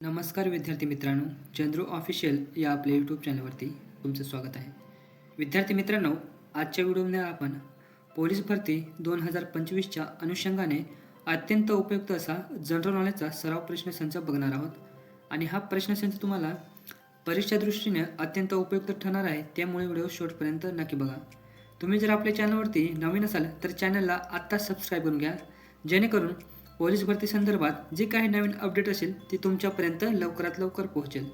नमस्कार विद्यार्थी मित्रांनो चंद्रू ऑफिशियल या आपल्या यूट्यूब चॅनलवरती तुमचं स्वागत आहे. विद्यार्थी मित्रांनो आजच्या व्हिडिओमध्ये आपण पोलीस भरती दोन हजार पंचवीसच्या अनुषंगाने अत्यंत उपयुक्त असा जनरल नॉलेजचा सराव प्रश्नसंच बघणार आहोत. आणि हा प्रश्नसंच तुम्हाला परीक्षा दृष्टीने अत्यंत उपयुक्त ठरणार आहे त्यामुळे व्हिडिओ शेवटपर्यंत नक्की बघा. तुम्ही जर आपल्या चॅनलवरती नवीन असाल तर चॅनलला आत्ताच सबस्क्राईब करून घ्या. जेणेकरून पोलीस भरती संदर्भात जी काही नवीन अपडेट असेल ती तुमच्यापर्यंत लवकरात लवकर पोहोचेल.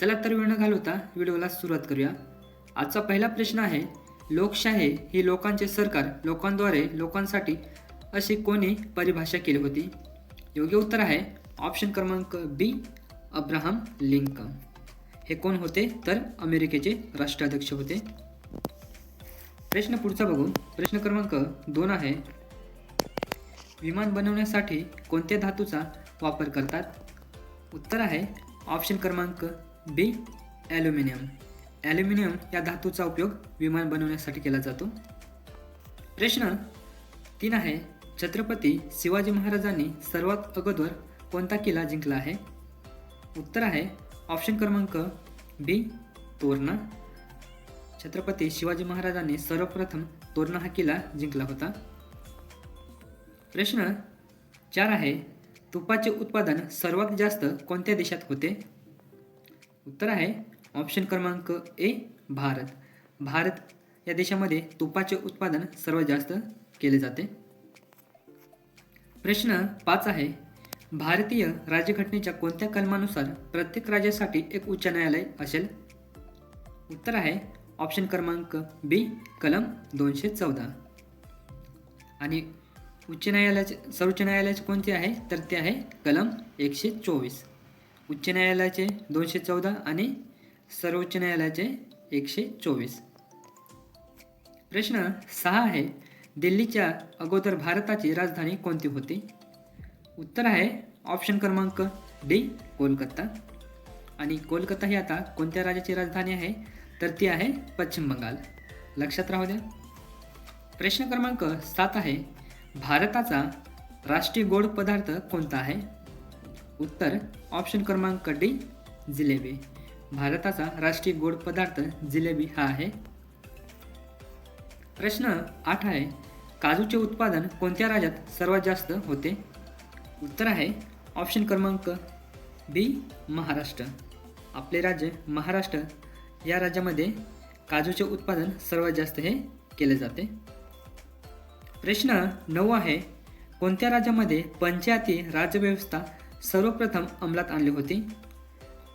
चला तर वेळ न घालवता व्हिडिओला सुरुवात करूया. आजचा पहिला प्रश्न आहे लोकशाही ही लोकांचे सरकार लोकांद्वारे लोकांसाठी अशी कोणी परिभाषा केली होती? योग्य उत्तर आहे ऑप्शन क्रमांक बी अब्राहम लिंकन. हे कोण होते? तर अमेरिकेचे राष्ट्राध्यक्ष होते. प्रश्न पुढचा बघू. प्रश्न क्रमांक दोन आहे विमान बनवण्यासाठी कोणत्या धातूचा वापर करतात? उत्तर आहे ऑप्शन क्रमांक बी ॲल्युमिनियम. ॲल्युमिनियम या धातूचा उपयोग विमान बनवण्यासाठी केला जातो. प्रश्न तीन आहे छत्रपती शिवाजी महाराजांनी सर्वात अगोदर कोणता किल्ला जिंकला आहे? उत्तर आहे ऑप्शन क्रमांक बी तोरणा. छत्रपती शिवाजी महाराजांनी सर्वप्रथम तोरणा हा किल्ला जिंकला होता. प्रश्न चार आहे तुपाचे उत्पादन सर्वात जास्त कोणत्या देशात होते? उत्तर आहे ऑप्शन क्रमांक ए भारत. भारत या देशामध्ये तुपाचे उत्पादन सर्वात जास्त केले जाते. प्रश्न पाच आहे भारतीय राज्यघटनेच्या कोणत्या कलमानुसार प्रत्येक राज्यासाठी एक उच्च न्यायालय असेल? उत्तर आहे ऑप्शन क्रमांक बी कलम दोनशे चौदा. आणि उच्च न्यायालयाचे सर्वोच्च न्यायालयाचे कोणते आहे? तर ते आहे कलम एकशे चोवीस. उच्च न्यायालयाचे दोनशे चौदा आणि सर्वोच्च न्यायालयाचे एकशे चोवीस. प्रश्न सहा आहे दिल्लीच्या अगोदर भारताची राजधानी कोणती होती? उत्तर आहे ऑप्शन क्रमांक डी कोलकाता. आणि कोलकाता ही आता कोणत्या राज्याची राजधानी आहे? तर ती आहे पश्चिम बंगाल. लक्षात राहू द्या. प्रश्न क्रमांक सात आहे भारताचा राष्ट्रीय गोड पदार्थ कोणता आहे? उत्तर ऑप्शन क्रमांक डी जिलेबी. भारताचा राष्ट्रीय गोड पदार्थ जिलेबी हा आहे. प्रश्न आठ आहे काजूचे उत्पादन कोणत्या राज्यात सर्वात जास्त होते? उत्तर आहे ऑप्शन क्रमांक बी महाराष्ट्र. आपले राज्य महाराष्ट्र. या राज्यामध्ये काजूचे उत्पादन सर्वात जास्त हे केले जाते. प्रश्न नऊ आहे कोणत्या राज्यामध्ये पंचायती राज्यव्यवस्था सर्वप्रथम अंमलात आणली होती?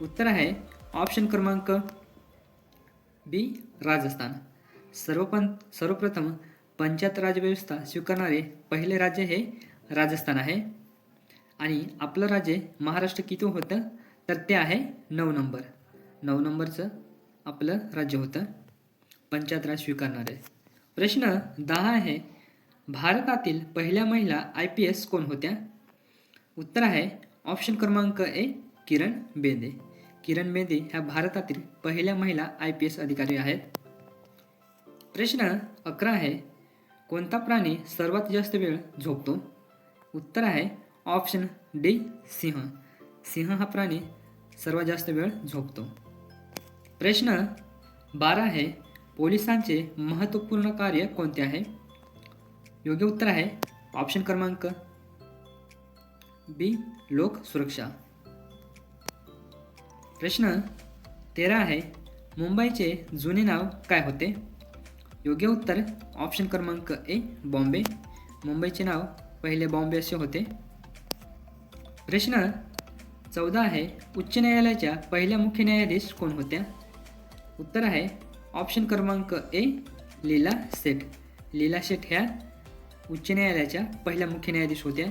उत्तर आहे ऑप्शन क्रमांक बी राजस्थान. सर्वपं सर्वप्रथम पंचायत राज्यव्यवस्था स्वीकारणारे पहिले राज्य हे राजस्थान आहे. आणि आपलं राज्य महाराष्ट्र किती होतं? तर ते आहे नऊ नंबर. नऊ नंबरचं आपलं राज्य होतं पंचायत राज स्वीकारणारे. प्रश्न दहा आहे भारतातील पहिल्या महिला आय पी एस कोण होत्या? उत्तर आहे ऑप्शन क्रमांक ए किरण बेंदे. किरण बेंदे ह्या भारतातील पहिल्या महिला आय पी एस अधिकारी आहेत. प्रश्न अकरा आहे कोणता प्राणी सर्वात जास्त वेळ झोपतो? उत्तर आहे ऑप्शन डी सिंह. सिंह हा प्राणी सर्वात जास्त वेळ झोपतो. प्रश्न बारा आहे पोलिसांचे महत्त्वपूर्ण कार्य कोणते आहे? योग्य उत्तर आहे. ऑप्शन क्रमांक बी लोक सुरक्षा. प्रश्न तेरा आहे मुंबईचे जुने नाव काय होते? योग्य उत्तर ऑप्शन क्रमांक ए बॉम्बे. मुंबईचे नाव पहिले बॉम्बे असे होते. प्रश्न चौदा आहे उच्च न्यायालयाच्या पहिल्या मुख्य न्यायाधीश कोण होत्या? उत्तर आहे ऑप्शन क्रमांक ए लीला सेठ. लीला शेठ ह्या उच्च न्यायालयाच्या पहिल्या मुख्य न्यायाधीश होत्या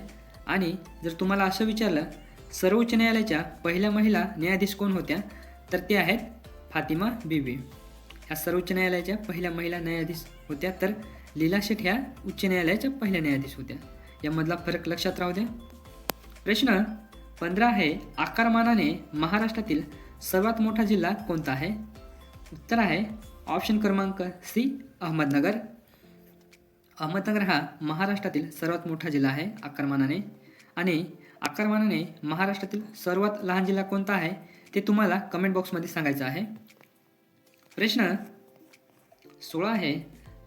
आणि जर तुम्हाला असं विचारलं सर्वोच्च न्यायालयाच्या पहिल्या महिला न्यायाधीश कोण होत्या? तर ते आहेत फातिमा बीबी. ह्या सर्वोच्च न्यायालयाच्या पहिल्या महिला न्यायाधीश होत्या तर लीला शेठ ह्या उच्च न्यायालयाच्या पहिल्या न्यायाधीश होत्या. यामधला फरक लक्षात राहू द्या. प्रश्न पंधरा आहे आकारमानाने महाराष्ट्रातील सर्वात मोठा जिल्हा कोणता आहे? उत्तर आहे ऑप्शन क्रमांक सी अहमदनगर. अहमदनगर हा महाराष्ट्रातील सर्वात मोठा जिल्हा आहे आकारमानाने आणि आकारमानाने महाराष्ट्रातील सर्वात लहान जिल्हा कोणता आहे ते तुम्हाला कमेंट बॉक्समध्ये सांगायचं आहे. प्रश्न सोळा आहे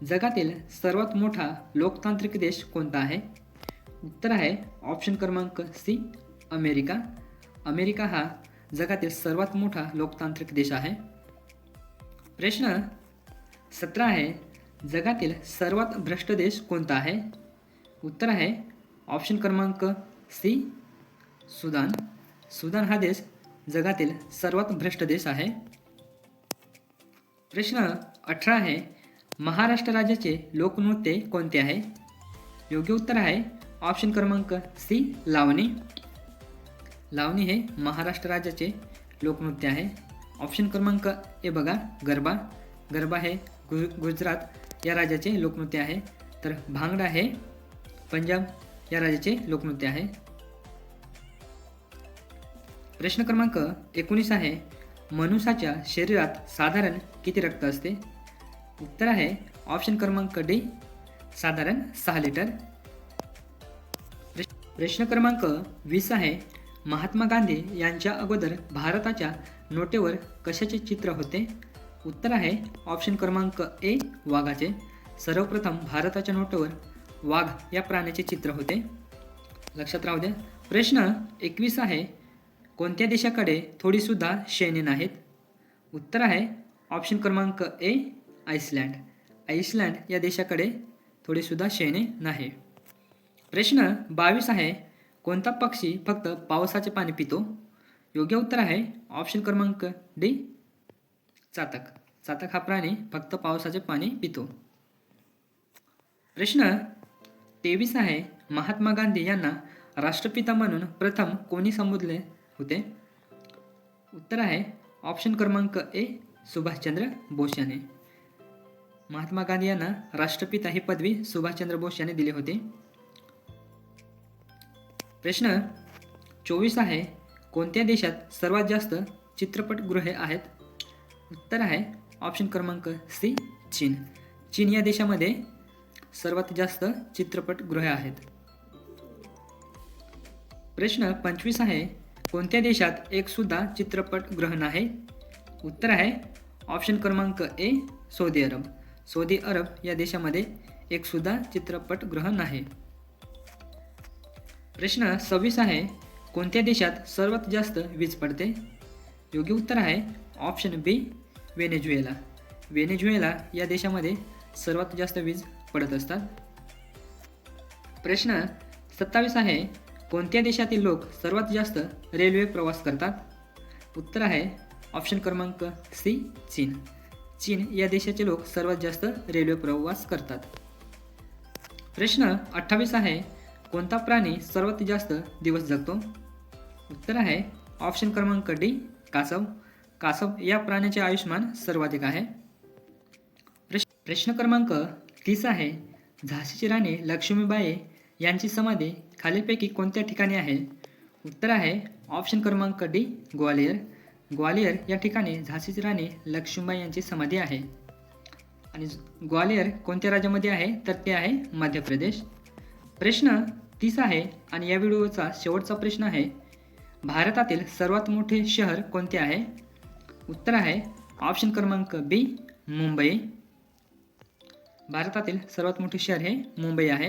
जगातील सर्वात मोठा लोकतांत्रिक देश कोणता आहे? उत्तर आहे ऑप्शन क्रमांक सी अमेरिका. अमेरिका हा जगातील सर्वात मोठा लोकतांत्रिक देश आहे. प्रश्न सतरा आहे जगातील सर्वात भ्रष्ट देश कोणता आहे? उत्तर आहे ऑप्शन क्रमांक सी सुदान. सुदान हा देश जगातील सर्वात भ्रष्ट देश आहे. प्रश्न अठरा आहे महाराष्ट्र राज्याचे लोकनृत्य कोणते आहे? योग्य उत्तर आहे ऑप्शन क्रमांक सी लावणी. लावणी हे महाराष्ट्र राज्याचे लोकनृत्य आहे. ऑप्शन क्रमांक ए बघा गरबा. गरबा हे गु गुजरात या राज्याचे लोकनृत्य आहे. तर भांगडा हे पंजाब या राज्याचे लोकनृत्य आहे. प्रश्न क्रमांक एकोणीस आहे. मनुष्याच्या शरीरात साधारण किती रक्त असते? उत्तर आहे ऑप्शन क्रमांक डी साधारण सहा लिटर. प्रश्न- प्रश्न क्रमांक वीस आहे. महात्मा गांधी यांच्या अगोदर भारताच्या नोटेवर कशाचे चित्र होते? उत्तर आहे ऑप्शन क्रमांक ए वाघाचे. सर्वप्रथम भारताच्या नोटवर वाघ या प्राण्याचे चित्र होते. लक्षात राहू द्या. प्रश्न एकवीस आहे कोणत्या देशाकडे थोडीसुद्धा सैन्य नाहीत? उत्तर आहे ऑप्शन क्रमांक ए आईसलँड आईसलँड या देशाकडे थोडीसुद्धा सैन्य नाही. प्रश्न बावीस आहे कोणता पक्षी फक्त पावसाचे पाणी पितो? योग्य उत्तर आहे ऑप्शन क्रमांक डी चातक. चातक हा प्राणी फक्त पावसाचे पाणी पितो. प्रश्न तेवीस आहे महात्मा गांधी यांना राष्ट्रपिता म्हणून प्रथम कोणी संबोधले होते? उत्तर आहे ऑप्शन क्रमांक ए सुभाषचंद्र बोस याने महात्मा गांधी यांना राष्ट्रपिता ही पदवी सुभाषचंद्र बोस यांनी दिली होती. प्रश्न चोवीस आहे कोणत्या देशात सर्वात जास्त चित्रपटगृहे आहेत? उत्तर आहे. ऑप्शन क्रमांक सी चीन. चीन या देशामध्ये सर्वात जास्त चित्रपटगृहे आहेत. प्रश्न पंचवीस आहे. कोणत्या देशात एक सुद्धा चित्रपटगृह नाही? उत्तर आहे. ऑप्शन क्रमांक A Saudi Arab. Saudi Arab या देशामध्ये एक सुद्धा चित्रपटगृह नाही. प्रश्न सव्वीस आहे. कोणत्या देशात सर्वात जास्त वीज पडते? योग्य उत्तर आहे. ऑप्शन बी वेनेझुएला. वेनेझुएला या देशामध्ये सर्वात जास्त वीज पडत असतात. प्रश्न सत्तावीस आहे कोणत्या देशातील लोक सर्वात जास्त रेल्वे प्रवास करतात? उत्तर आहे ऑप्शन क्रमांक सी चीन. चीन या देशाचे लोक सर्वात जास्त रेल्वे प्रवास करतात. प्रश्न अठ्ठावीस आहे कोणता प्राणी सर्वात जास्त दिवस जगतो? उत्तर आहे ऑप्शन क्रमांक डी कासव. कासव या प्राण्याचे आयुष्यमान सर्वाधिक आहे. प्रश्न प्रश्न क्रमांक तीस आहे. झाशीची राणी लक्ष्मीबाई यांची समाधी खालीलपैकी कोणत्या ठिकाणी आहे? उत्तर आहे ऑप्शन क्रमांक डी ग्वालियर. ग्वालियर या ठिकाणी झाशीची राणी लक्ष्मीबाई यांची समाधी आहे. आणि ग्वालियर कोणत्या राज्यामध्ये आहे? तर ते आहे मध्य प्रदेश. प्रश्न तीस आहे आणि या व्हिडिओचा शेवटचा प्रश्न आहे. भारतातील सर्वात मोठे शहर कोणते आहे? उत्तर आहे ऑप्शन क्रमांक बी मुंबई. भारतातील सर्वात मोठे शहर हे मुंबई आहे.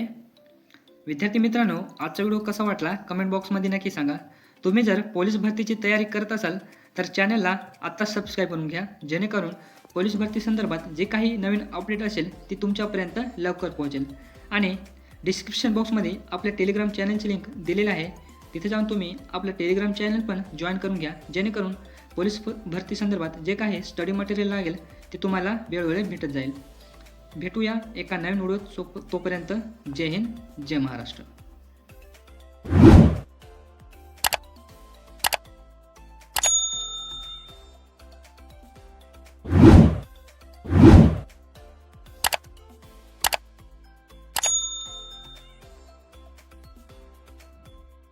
विद्यार्थी मित्रांनो आजचा व्हिडिओ कसा वाटला? कमेंट बॉक्समध्ये नक्की सांगा. तुम्ही जर पोलीस भरतीची तयारी करत असाल तर चॅनलला आत्ताच सबस्क्राईब करून घ्या. जेणेकरून पोलीस भरती संदर्भात जे काही नवीन अपडेट असेल ती तुमच्यापर्यंत लवकर पोहोचेल. आणि डिस्क्रिप्शन बॉक्समध्ये आपल्या टेलिग्राम चॅनलची लिंक दिलेली आहे. तिथे जाऊन तुम्ही आपलं टेलिग्राम चॅनल पण जॉईन करून घ्या. जेणेकरून पोलीस भरती संदर्भात जे काही स्टडी मटेरियल लागेल ते तुम्हाला वेळोवेळी भेटत जाईल. भेटूया एका नवीन व्हिडिओत. सो तोपर्यंत जय हिंद जय महाराष्ट्र.